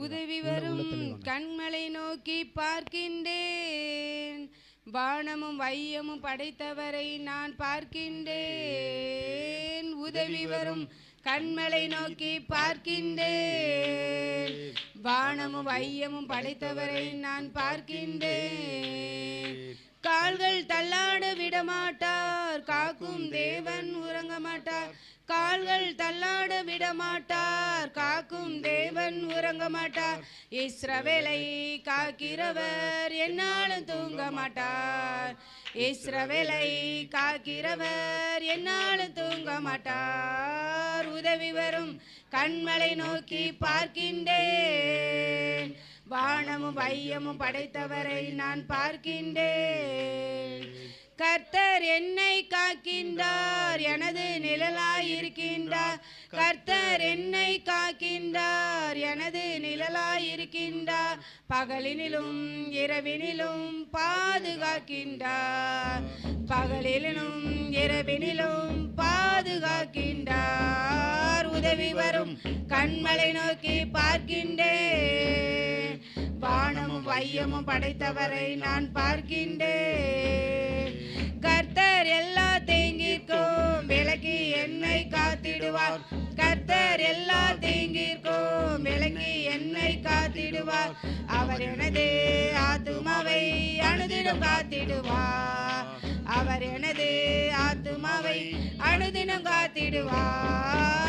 உதவி வரும் கண்மலை நோக்கி பார்க்கின்றேன். வானமும் வையமும் படைத்தவரை நான் பார்க்கின்றேன். உதவி வரும் கண்மலை நோக்கி பார்க்கின்றேன். வானமும் வையமும் படைத்தவரை நான் பார்க்கின்றேன். கால்கள் தள்ளாட விடமாட்டார் காக்கும் தேவன் உறங்க மாட்டார் கால்கள் தள்ளாட விட மாட்டார் காக்கும் தேவன் உறங்க மாட்டார் இஸ்ரவேலை காக்கிறவர் என்னாலும் தூங்க மாட்டார் இஸ்ரவேலை காக்கிறவர் என்னாலும் தூங்க மாட்டார் உதவி வரும் கண்மலை நோக்கி பார்க்கின்றேன். வானமும் வையமும் படைத்தவரை நான் பார்க்கின்றேன். கர்த்தர் என்னை காக்கின்றார் எனது நிழலாயிருக்கின்றார். கர்த்தர் என்னை காக்கின்றார் எனது நிழலாயிருக்கின்றார். பகலினிலும் இரவினிலும் பாதுகாக்கின்றார். பகலிலும் கண்மலை நோக்கி பார்க்கின்றேன் வானமும் வையமும் படைத்தவரை நான் பார்க்கின்றேன் கர்த்தர் எல்லா தேங்கிற்கும் விலகி என்னை காத்திடுவார். கர்த்தர் எல்லா தேங்கிற்கும் விலகி என்னை காத்திடுவார். அவர் எனது ஆத்துமாவை அனுதினம் காத்திடுவார். அவர் எனது ஆத்துமாவை அனுதினம் காத்திடுவார்.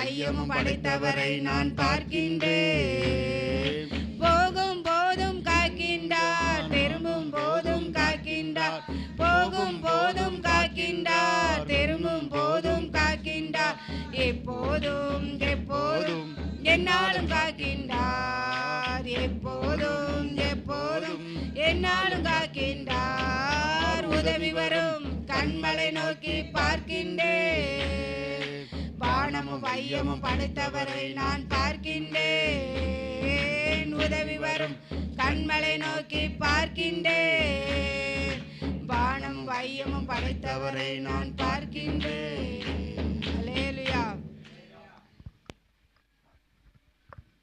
வையமும் படைத்தவரை நான் பார்க்கின்றேன். போகும் போதும் காக்கின்றார் திரும்பும் போதும் காக்கின்றார். போகும் போதும் காக்கின்றார் திரும்பும் போதும் காக்கின்றார். எப்போதும் எப்போதும் என்னாலும் காக்கின்றார். எப்போதும் எப்போதும் என்னாலும் காக்கின்றார். உதவி வரும் கண்மலை நோக்கி பார்க்கின்றேன். வானமும் வையமும் படைத்தவரை நான் பார்க்கின்றேன். உதவி வரும் கண்மலை நோக்கி பார்க்கின்றேன். வானம் வையமும் படைத்தவரை நான் பார்க்கின்றேன்.